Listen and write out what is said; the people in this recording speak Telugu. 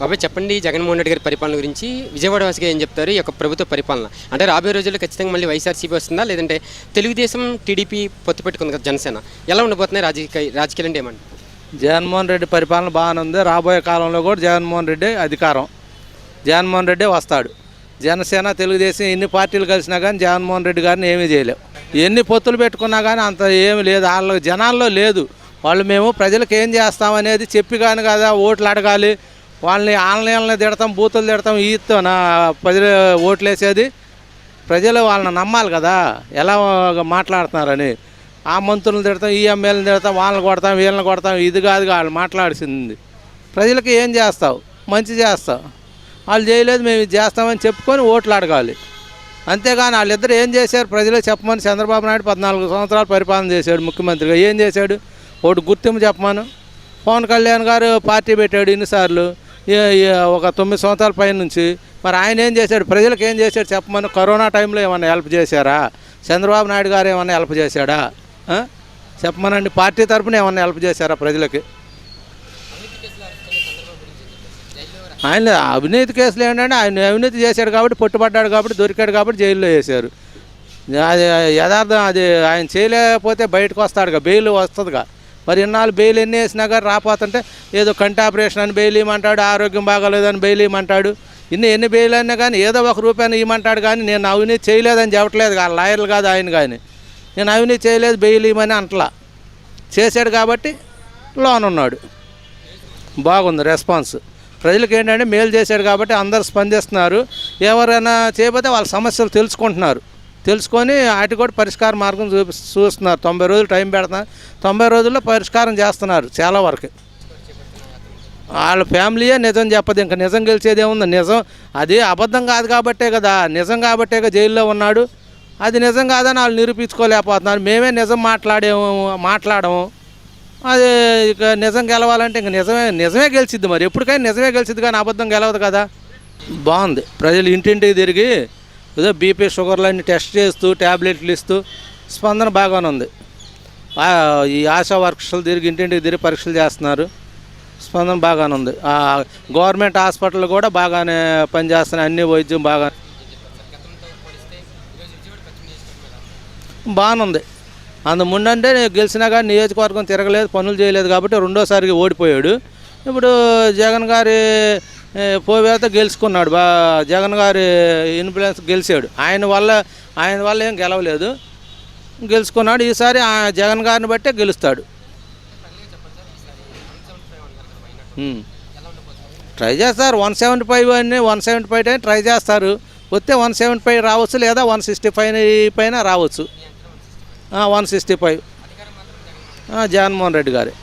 బాబాయ్ చెప్పండి జగన్మోహన్ రెడ్డి గారి పరిపాలన గురించి. విజయవాడ వాసిగా ఏం చెప్తారు? ఈ యొక్క ప్రభుత్వ పరిపాలన. అంటే రాబోయే రోజుల్లో ఖచ్చితంగా మళ్ళీ వైఎస్ఆర్సీపీ వస్తుందా? లేదంటే తెలుగుదేశం టీడీపీ పొత్తు పెట్టుకుంది కదా జనసేన. ఎలా ఉండబోతున్నాయి రాజకీయ రాజకీయాలు అంటే ఏమంటారు? జగన్మోహన్ రెడ్డి పరిపాలన బాగానే ఉంది. రాబోయే కాలంలో కూడా జగన్మోహన్ రెడ్డి అధికారం. జగన్మోహన్ రెడ్డి వస్తాడు. జనసేన తెలుగుదేశం ఎన్ని పార్టీలు కలిసినా కానీ జగన్మోహన్ రెడ్డి గారిని ఏమీ చేయలేవు. ఎన్ని పొత్తులు పెట్టుకున్నా కానీ అంత ఏమి లేదు. వాళ్ళ జనాల్లో లేదు. వాళ్ళు మేము ప్రజలకు ఏం చేస్తామనేది చెప్పి కానీ కదా ఓట్లు అడగాలి వాళ్ళని ఆన్లైన్లో తిడతాం బూతులు తిడతాం ఈతో నా ప్రజలు ఓట్లు వేసేది ప్రజలు వాళ్ళని నమ్మాలి కదా. ఎలా మాట్లాడుతున్నారని. ఆ మంత్రులను తిడతాం ఈ ఎమ్మెల్యేలను తిడతాం వాళ్ళని కొడతాం వీళ్ళని కొడతాం. ఇది కాదు వాళ్ళు మాట్లాడిసింది ప్రజలకి ఏం చేస్తావు? మంచి చేస్తావు. వాళ్ళు చేయలేదు మేము ఇది చేస్తామని చెప్పుకొని ఓట్లు అడగాలి. అంతేగాని వాళ్ళిద్దరు ఏం చేశారు? ప్రజలు చెప్పమని చంద్రబాబు నాయుడు పద్నాలుగు సంవత్సరాలు పరిపాలన చేశాడు ముఖ్యమంత్రిగా. ఏం చేశాడు? ఒకటి గుర్తింపు చెప్పమను. పవన్ కళ్యాణ్ గారు పార్టీ పెట్టాడు ఇన్నిసార్లు. ఒక తొమ్మిది సంవత్సరాల పైన నుంచి మరి ఆయన ఏం చేశాడు? ప్రజలకు ఏం చేశాడు చెప్పమని? కరోనా టైంలో ఏమైనా హెల్ప్ చేశారా? చంద్రబాబు నాయుడు గారు ఏమైనా హెల్ప్ చేశాడా? చెప్పమనండి. పార్టీ తరపున ఏమన్నా హెల్ప్ చేశారా ప్రజలకి? ఆయన అవినీతి కేసులు ఏంటంటే ఆయన అవినీతి చేశాడు కాబట్టి పట్టుబడ్డాడు కాబట్టి దొరికాడు కాబట్టి జైల్లో వేశారు. అది యథార్థం అది ఆయన చేయలేకపోతే బయటకు వస్తాడుగా బెయిల్ వస్తుందిగా. మరి ఇన్నాళ్ళు బెయిల్ ఎన్ని వేసినా కానీ రాపోతుంటే ఏదో కంటి ఆపరేషన్ అని బెయిల్ ఇవ్వమంటాడు ఆరోగ్యం బాగాలేదని బెయిల్ ఇవ్వమంటాడు. ఇన్ని ఎన్ని బెయిల్ అయినా కానీ ఏదో ఒక రూపాయన ఇవ్వమంటాడు కానీ నేను అవినీతి చేయలేదని చెప్పట్లేదు ఆ లాయర్లు కాదు ఆయన కానీ. నేను అవినీతి చేయలేదు బెయిల్ ఇవ్వమని అంటలా. చేశాడు కాబట్టి లోన్ ఉన్నాడు. బాగుంది రెస్పాన్స్. ప్రజలకు ఏంటంటే మేలు చేశాడు కాబట్టి అందరు స్పందిస్తున్నారు. ఎవరైనా చేయబోతే వాళ్ళ సమస్యలు తెలుసుకుంటున్నారు. తెలుసుకొని వాటి కూడా పరిష్కార మార్గం చూపి చూస్తున్నారు. తొంభై రోజులు టైం పెడుతున్నారు. తొంభై రోజుల్లో పరిష్కారం చేస్తున్నారు చాలా వరకు. వాళ్ళ ఫ్యామిలీయే నిజం చెప్పదు. ఇంకా నిజం గెలిచేది ఏముంది? నిజం అది అబద్ధం కాదు కాబట్టే కదా. నిజం కాబట్టే జైల్లో ఉన్నాడు. అది నిజం కాదని వాళ్ళు నిరూపించుకోలేకపోతున్నారు. మేమే నిజం మాట్లాడేము మాట్లాడము. అది ఇక నిజం గెలవాలంటే ఇంక నిజమే నిజమే గెలిచిద్ది మరి. ఎప్పటికైనా నిజమే గెలిచిద్ది కానీ అబద్ధం గెలవదు కదా. బాగుంది. ప్రజలు ఇంటింటికి తిరిగి ఏదో బీపీ షుగర్లన్నీ టెస్ట్ చేస్తూ ట్యాబ్లెట్లు ఇస్తూ స్పందన బాగానే ఉంది. ఈ ఆశా వర్కర్లు తిరిగి ఇంటింటికి తిరిగి పరీక్షలు చేస్తున్నారు. స్పందన బాగానే ఉంది. గవర్నమెంట్ హాస్పిటల్ కూడా బాగానే పనిచేస్తున్నాయి. అన్ని వైద్యం బాగా బాగానే ఉంది. అందు ముందంటే గెలిచినా కానీ నియోజకవర్గం తిరగలేదు పనులు చేయలేదు కాబట్టి రెండోసారికి ఓడిపోయాడు. ఇప్పుడు జగన్ గారి పోవేత గెలుచుకున్నాడు. బా జగన్ గారి ఇన్ఫ్లుయెన్స్ గెలిచాడు. ఆయన వల్ల ఆయన వల్ల ఏం గెలవలేదు. గెలుచుకున్నాడు. ఈసారి ఆ జగన్ గారిని బట్టే గెలుస్తాడు. ట్రై చేస్తారు. వన్ సెవెంటీ ఫైవ్ అన్నీ వన్ సెవెంటీ ఫైవ్ అని ట్రై చేస్తారు. వస్తే వన్ సెవెంటీ ఫైవ్ రావచ్చు లేదా వన్ సిక్స్టీ ఫైవ్ పైన రావచ్చు. One sixty five. Jaganmohan Reddy గారే.